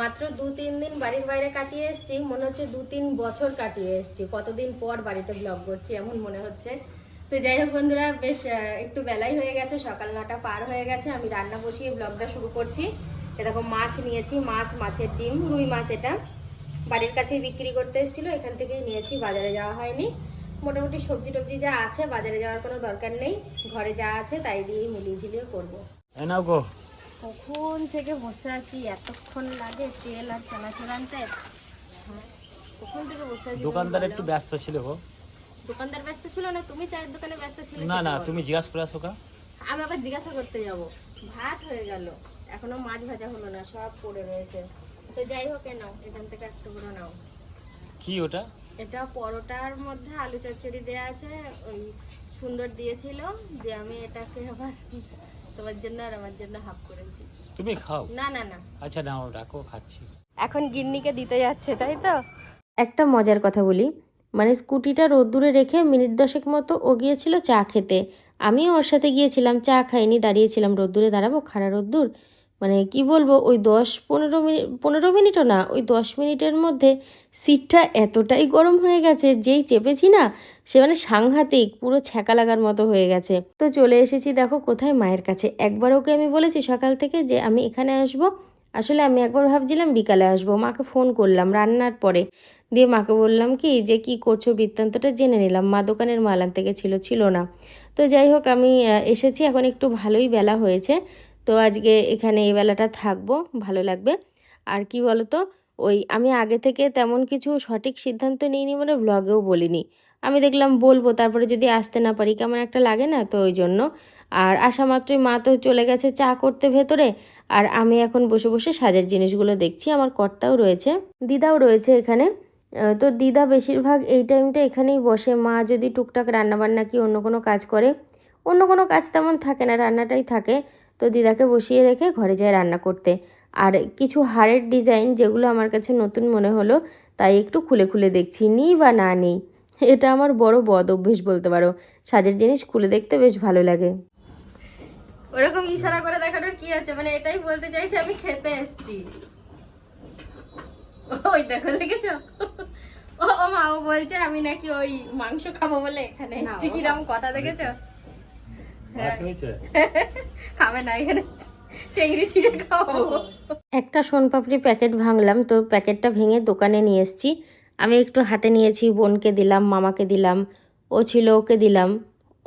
মাত্র দু তিন দিন বাড়ির বাইরে কাটিয়ে এসেছি। মনে হচ্ছে দু তিন বছর কাটিয়ে এসেছি। কতদিন পর বাড়িতে ব্লগ করছি এমন মনে হচ্ছে। তো যাই হোক বন্ধুরা, বেশ একটু বেলাই হয়ে গেছে, সকাল নটা পার হয়ে গেছে। আমি রান্না বসিয়ে ব্লগটা শুরু করছি। এরকম মাছ নিয়েছি, মাছ, মাছের ডিম, রুই মাছ এটা। বাড়ির কাছেই বিক্রি করতে এসেছিল, এখান থেকেই নিয়েছি, বাজারে যাওয়া হয়নি। মোটামুটি সবজি টবজি যা আছে, বাজারে যাওয়ার কোনো দরকার নেই। ঘরে যা আছে, তাই দিয়েই মিলিয়ে ঝিলিয়ে করব। কখন থেকে বসে আছি? এতক্ষণ লাগে তেল আর চানাচুর আনতে। কখন থেকে বসে আছি দোকানদার একটু ব্যস্ত ছিল গো। দোকানদার ব্যস্ত ছিল না? তুমি চায়ের দোকানে ব্যস্ত ছিলে না না তুমি জিজ্ঞাসা করে আসো কা আমি আবার জিজ্ঞাসা করতে যাব। ভাত হয়ে গেল। এখনও মাছ ভাজা হলো না সব পড়ে রয়েছে। তো যাই হোক নাও এখান থেকে একটু করে নাও। কি ওটা? এটা পরোটার মধ্যে আলু চচ্চড়ি দেওয়া আছে ওই সুন্দর দিয়েছিল দিয়ে আমি এটাকে আবার তোমার জন্য আর আমার জন্য হাফ করেছি। তুমি খাও? না না না। আচ্ছা নাও রাখো খাচ্ছি। এখন গিন্নিকে দিতে যাচ্ছে তাই তো? একটা মজার কথা বলি। মানে স্কুটিটা রোদ্দুরে রেখে মিনিট দশেক মতো ও গিয়েছিল চা খেতে। আমিও ওর সাথে গিয়েছিলাম চা খাইনি দাঁড়িয়েছিলাম রোদ্দুরে দাঁড়াবো খাড়া রোদ্দুর। মানে কি বলব, ওই দশ পনেরো মিনিট পনেরো মিনিটও না, ওই দশ মিনিটের মধ্যে সিটটা এতটাই গরম হয়ে গেছে, যেই চেপেছি না, সে মানে সাংঘাতিক, পুরো ছ্যাঁকা লাগার মতো হয়ে গেছে। তো চলে এসেছি দেখো কোথায় মায়ের কাছে। একবার ওকে আমি বলেছি সকাল থেকে যে আমি এখানে আসব, আসলে আমি একবার ভাবছিলাম বিকালে আসব, মাকে ফোন করলাম রান্নার পরে। দিয়ে মাকে বললাম কি যে, কি করছ? বৃত্তান্তটা জেনে নিলাম, মা দোকানের মাল আনতে গেছিল, ছিল না। তো যাই হোক আমি এসেছি, এখন একটু ভালোই বেলা হয়েছে। তো আজকে এখানে এই বেলাটা থাকব, ভালো লাগবে। আর কি বলতো, ওই আমি আগে থেকে তেমন কিছু সঠিক সিদ্ধান্ত নিইনি মানে ব্লগেও বলিনি। আমি দেখলাম বলব, তারপরে যদি আসতে না পারি, কেমন একটা লাগে না তো ওই জন্য। আর আসা মাত্রই মা তো চলে গেছে চা করতে ভেতরে, আর আমি এখন বসে বসে সাজের জিনিসগুলো দেখছি, আমার কর্তাও রয়েছে, দিদাও রয়েছে এখানে। তো দিদা বেশিরভাগ এই টাইমটা এখানেই বসে, মা যদি টুকটাক রান্নাবান্না কি অন্য কোনো কাজ করে, অন্য কোনো কাজ তেমন থাকে না, রান্নাটাই থাকে। তো দিদাকে বসিয়ে রেখে ঘরে যায় রান্না করতে। আর কিছু হাড়ের ডিজাইন যেগুলো আমার কাছে নতুন মনে হলো তাই একটু খুলে খুলে দেখছি নিই বা না নেই। এটা আমার বড় বদ অভ্যেস বলতে পারো। সাজের জিনিস খুলে দেখতে বেশ ভালো লাগে। ওরকম ইশারা করে দেখানোর কি আছে? মানে এটাই বলতে চাইছি আমি খেতে এসেছি। ওই দেখো দেখেছ? ও মা ও বলছে আমি নাকি ওই মাংস খাব বলে এখানে এসেছি কীরকম কথা দেখেছ? খাবে না এখানে টেংরি ছিঁড়ে খাব। একটা সোনপাপড়ি প্যাকেট ভাঙলাম তো প্যাকেটটা ভেঙে দোকানে নিয়ে এসেছি। আমি একটু হাতে নিয়েছি বোনকে দিলাম মামাকে দিলাম ও ছিল ওকে দিলাম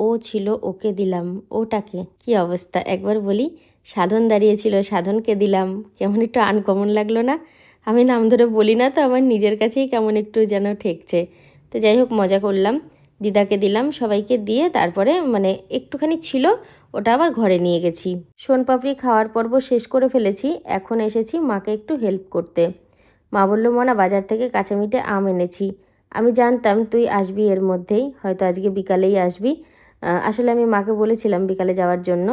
ও ছিল ওকে দিলাম ওটাকে। কি অবস্থা? একবার বলি সাধন দাঁড়িয়েছিল সাধনকে দিলাম। কেমন একটু আনকমন লাগল না? আমি নাম ধরে বলি না তো আমার নিজের কাছেই কেমন একটু যেন ঠেকছে। তো যাই হোক মজা করলাম। দিদাকে দিলাম সবাইকে দিয়ে তারপরে মানে একটুখানি ছিল, ওটা আবার ঘরে নিয়ে গেছি। সোনপাপড়ি খাওয়ার পর্ব শেষ করে ফেলেছি, এখন এসেছি মাকে একটু হেল্প করতে। মা বলল, মনা, বাজার থেকে কাঁচা মিঠে আম এনেছি। আমি জানতাম তুই আসবি এর মধ্যেই, হয়তো আজকে বিকালেই আসবি। আসলে আমি মাকে বলেছিলাম বিকালে যাওয়ার জন্য।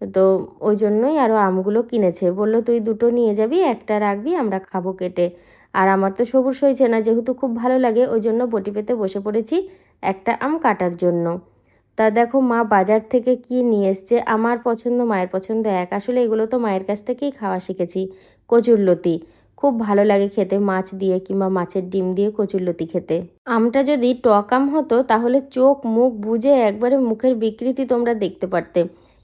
তো ওই জন্যই আরও আমগুলো কিনেছে। বলল, তুই দুটো নিয়ে যাবি, একটা রাখবি, আমরা খাব কেটে। আর আমার তো সবুজ হয়েছে না, যেহেতু খুব ভালো লাগে, ওই জন্য বটি পেতে বসে পড়েছি। একটা আম কাটার জন্য। তা দেখো মা বাজার থেকে কি নিয়ে এসছে? আমার পছন্দ, মায়ের পছন্দ এক। আসলে এগুলো তো মায়ের কাছ থেকেই খাওয়া শিখেছি। কচুরলতি খুব ভালো লাগে খেতে মাছ দিয়ে কিংবা মাছের ডিম দিয়ে কচুরলতি খেতে। আমটা যদি টক আম হতো, তাহলে চোখ, মুখ বুজে একবারে মুখের বিকৃতি তোমরা দেখতে পারতে।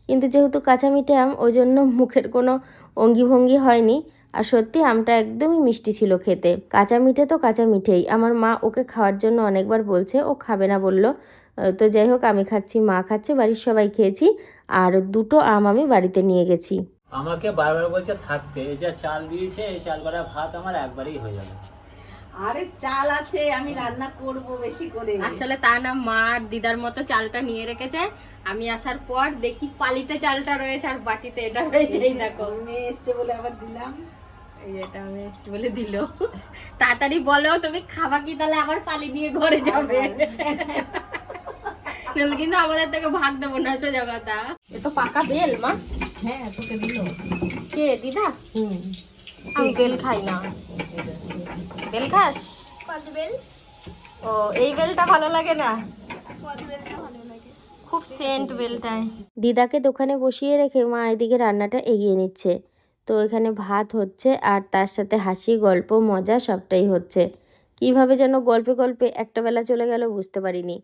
কিন্তু যেহেতু কাঁচা মিঠে আম, ওই জন্য মুখের কোনো অঙ্গিভঙ্গি হয়নি। আর সত্যি আমটা একদমই মিষ্টি ছিল খেতে। কাঁচা মিঠে তো কাঁচা মিঠেই। আমার মা ওকে খাওয়ার জন্য অনেকবার বলছে ও খাবে না বলল। তো যাই হোক আমি খাচ্ছি মা খাচ্ছে বাড়ির সবাই খেয়েছি। আর দুটো আম আমি বাড়িতে নিয়ে গেছি। আমাকে বারবার বলছে থাকতে এই যা চাল দিয়েছে এই চাল বাড়া ভাত আমার একবারেই হয়ে যাবে। আরে চাল আছে আমি রান্না করব বেশি করে। আসলে তা না মা আর দিদার মতো চালটা নিয়ে রেখেছে। আমি আসার পর দেখি পালিতে চালটা রয়েছে আর বাটিতে এটা রয়েছে এই দেখো। মেয়ে এসছে বলে আবার দিলাম। এই এটা আমি এসছি বলে দিল। তাড়াতাড়ি বলো তুমি খাবা কি? তাহলে আবার পালি নিয়ে ঘরে যাবে। নাহলে কিন্তু আমাদের থেকে ভাগ দেবো না সোজা কথা। এ তো পাকা বেল মা। হ্যাঁ তোকে দিল। কে দিদা? হুম। আমি বেল খাই না। বেল খাস? ও এই বেলটা ভালো লাগে না? খুব সেন্ট বেলটায়। দিদাকে দোকানে বসিয়ে রেখে মা এদিকে রান্নাটা এগিয়ে নিচ্ছে। তো এখানে ভাত হচ্ছে আর তার সাথে হাসি, গল্প, মজা সবটাই হচ্ছে। কীভাবে যেন গল্পে গল্পে একটা বেলা চলে গেল বুঝতে পারিনি।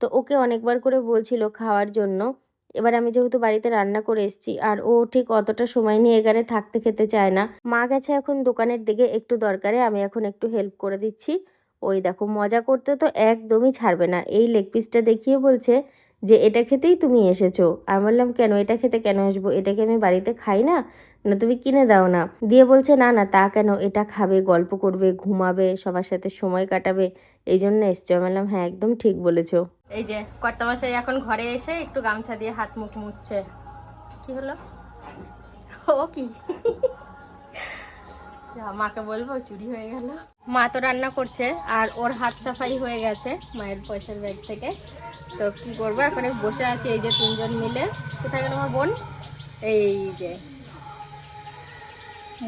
তো ওকে অনেকবার করে বলছিল খাওয়ার জন্য। এবার আমি যেহেতু বাড়িতে রান্না করে এসেছি আর ও ঠিক অতটা সময় নিয়ে এখানে থাকতে খেতে চায় না, মা গেছে এখন দোকানের দিকে একটু দরকারে, আমি এখন একটু হেল্প করে দিচ্ছি। ওই দেখো মজা করতে তো একদমই ছাড়বে না। এই লেগ পিসটা দেখিয়ে বলছে যে এটা খেতেই তুমি এসেছ। আমি বললাম, কেন? এটা খেতে কেন আসব? এটাকে আমি বাড়িতে খাই না? না, তুমি কিনে দাও না। দিয়ে বলছে, না না, তা কেন? এটা খাবে, গল্প করবে, ঘুমাবে, সবার সাথে সময় কাটাবে। এই জন্য এসছো। আমি বললাম হ্যাঁ একদম ঠিক বলেছ। এই যে কর্তামশাই এখন ঘরে এসে একটু গামছা দিয়ে হাত মুখ মুছছে কি হলো? ও কি? মাকে বলব, চুরি হয়ে গেল। মা তো রান্না করছে, আর ওর হাত সাফাই হয়ে গেছে মায়ের পয়সার ব্যাগ থেকে। তো কি করব? এখন বসে আছি এই যে তিনজন মিলে। কোথায় গেল আমার বোন? এই যে।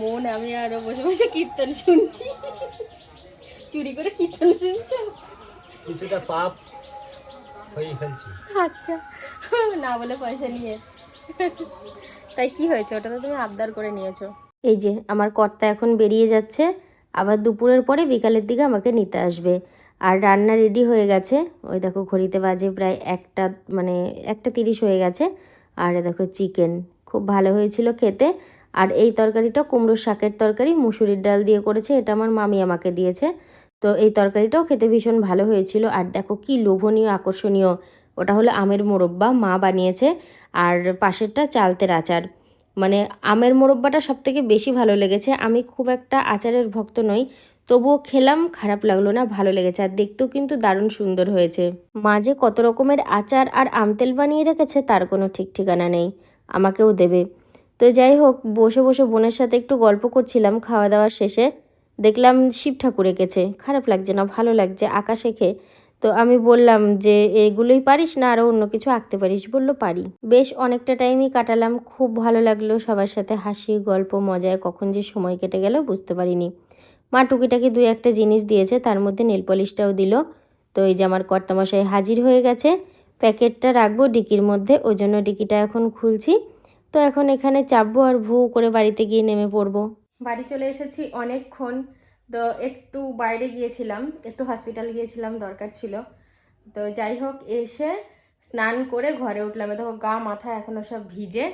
মন আমি আরও বসে বসে কীর্তন শুনছি। চুরি করে কীর্তন শুনছো? কিছুটা পাপ হয়ে ফেলছি। আচ্ছা না বলে পয়সা নিয়ে। তাই কি হয়েছে? ওটা তো তুমি আবদার করে নিয়েছো। এই যে আমার কর্তা এখন বেরিয়ে যাচ্ছে। আবার দুপুরের পরে বিকালের দিকে আমাকে নিতে আসবে। আর রান্না রেডি হয়ে গেছে। ওই দেখো ঘড়িতে বাজে প্রায় একটা মানে একটা তিরিশ হয়ে গেছে। আর দেখো চিকেন খুব ভালো হয়েছিল খেতে। আর এই তরকারিটা কুমড়োর শাকের তরকারি, মুসুরির ডাল দিয়ে করেছে। এটা আমার মামি আমাকে দিয়েছে। তো এই তরকারিটাও খেতে ভীষণ ভালো হয়েছিল। আর দেখো কি লোভনীয়, আকর্ষণীয়। ওটা হলো আমের মোরব্বা মা বানিয়েছে। আর পাশেরটা চালতের আচার। মানে আমের মোরব্বাটা সব থেকে বেশি ভালো লেগেছে। আমি খুব একটা আচারের ভক্ত নই। তবুও খেলাম, খারাপ লাগল না, ভালো লেগেছে আর দেখতেও কিন্তু দারুণ সুন্দর হয়েছে। মাঝে কত রকমের আচার আর আমতেল বানিয়ে রেখেছে, তার কোনো ঠিক ঠিকানা নেই। আমাকেও দেবে। তো যাই হোক, বসে বসে বোনের সাথে একটু গল্প করছিলাম, খাওয়া দাওয়ার শেষে। দেখলাম শিব ঠাকুর এঁকেছে। খারাপ লাগছে না, ভালো লাগছে আঁকা শেখে তো আমি বললাম যে, এগুলোই পারিস না আরও অন্য কিছু আঁকতে পারিস? বলল, পারি। বেশ, অনেকটা টাইমই কাটালাম। খুব ভালো লাগল সবার সাথে হাসি, গল্প, মজায়। কখন যে সময় কেটে গেল বুঝতে পারিনি। মা টুকিটাকি দুই একটা জিনিস দিয়েছে, তার মধ্যে নেল পলিশটাও দিল। তো এই যে আমার কর্তামশাই হাজির হয়ে গেছে, প্যাকেটটা রাখব ডিকির মধ্যে, ওই জন্য ডিকিটা এখন খুলছি। তো এখন এখানে চাপবো আর ভু করে বাড়িতে গিয়ে নেমে পড়ব। বাড়ি চলে এসেছি অনেকক্ষণ। তো একটু বাইরে গিয়েছিলাম, একটু হসপিটাল গিয়েছিলাম, দরকার ছিল। তো যাই হোক, এসে স্নান করে ঘরে উঠলাম। দেখো গা, মাথা এখনও সব ভিজে।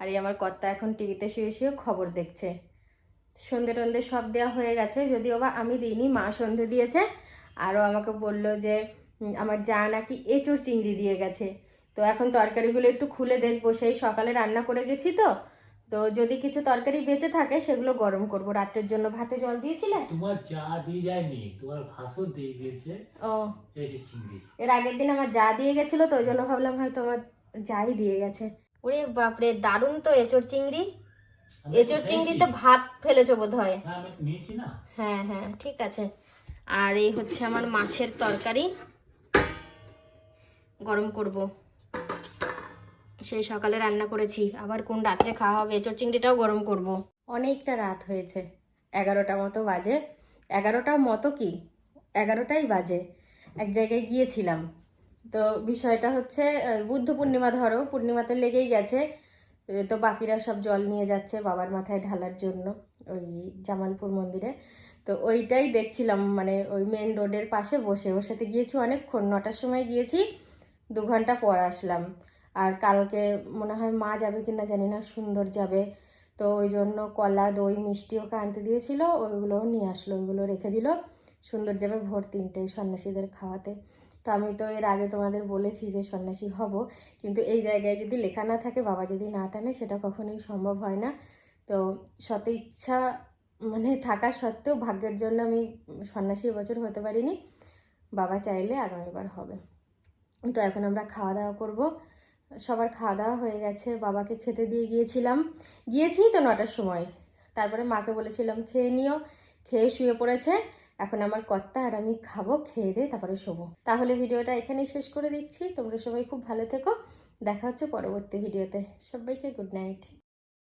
আর এই আমার কর্তা এখন টিভিতে শুয়ে শুয়ে খবর দেখছে। সন্ধে টন্ধে সব দেওয়া হয়ে গেছে। যদিও বা আমি দিইনি মা সন্ধে দিয়েছে। আরও আমাকে বলল যে আমার যা নাকি এঁচোড় চিংড়ি দিয়ে গেছে। তো এখন তরকারিগুলো একটু খুলে দেখব। সেই সকালে রান্না করে গেছি তো। তো যদি কিছু তরকারি বেঁচে থাকে সেগুলো গরম করব। রাত্রের জন্য ভাতে জল দিয়েছিলে? তোমার চা দিয়ে যায়নি তোমার ভাসর দিয়ে গেছে ও। এর আগের দিন আমার যা দিয়ে গেছিল তো ওই জন্য ভাবলাম হয়তো আমার যাই দিয়ে গেছে। ওরে বাপরে দারুণ তো এঁচোড় চিংড়ি। একটু চিংড়িতে। ভাত ফেলেছো বোধ হয় হ্যাঁ হ্যাঁ ঠিক আছে। আর এই হচ্ছে আমার মাছের তরকারি। গরম করব। সেই সকালে রান্না করেছি। আবার কোন রাত্রে খাওয়া হবে? এঁচোড় চিংড়িটাও গরম করব। অনেকটা রাত হয়েছে। এগারোটা মতো বাজে। এগারোটা মতো কি? এগারোটাই বাজে। এক জায়গায় গিয়েছিলাম। তো বিষয়টা হচ্ছে বুদ্ধ পূর্ণিমা ধরো পূর্ণিমাতে লেগেই গেছে। তো বাকিরা সব জল নিয়ে যাচ্ছে বাবার মাথায় ঢালার জন্য, ওই জামালপুর মন্দিরে। তো ওইটাই দেখছিলাম মানে ওই মেন রোডের পাশে বসে। ওর সাথে গিয়েছি অনেকক্ষণ, নটার সময় গিয়েছি, দু ঘণ্টা পর আসলাম। আর কালকে মনে হয় মা যাবে কি না জানি না, সুন্দর যাবে। তো ওই জন্য কলা, দই, মিষ্টি ওকে আনতে দিয়েছিল, ওইগুলোও নিয়ে আসলো, ওইগুলো রেখে দিল। সুন্দর যাবে ভোর তিনটেই সন্ন্যাসীদের খাওয়াতে। তো আমি তো এর আগে তোমাদের বলেছি যে সন্ন্যাসী হব। কিন্তু এই জায়গায় যদি লেখা না থাকে, বাবা যদি না টানে, সেটা কখনোই সম্ভব হয় না। তো সত ইচ্ছা মানে থাকা সত্ত্বেও ভাগ্যের জন্য আমি সন্ন্যাসী এবছর হতে পারিনি। বাবা চাইলে আগামীবার হবে। তো এখন আমরা খাওয়া দাওয়া করব। সবার খাওয়া দাওয়া হয়ে গেছে। বাবাকে খেতে দিয়ে গিয়েছিলাম। গিয়েছি তো নটার সময়। তারপরে মাকে বলেছিলাম, খেয়ে নিও। খেয়ে শুয়ে পড়েছে। এখন আমার কর্তা আর আমি খাব, খেয়ে দিয়ে তারপরে শোবো। তাহলে ভিডিওটা এখানেই শেষ করে দিচ্ছি। তোমরা সবাই খুব ভালো থেকো। দেখা হচ্ছে পরবর্তী ভিডিওতে। সবাইকে গুড নাইট।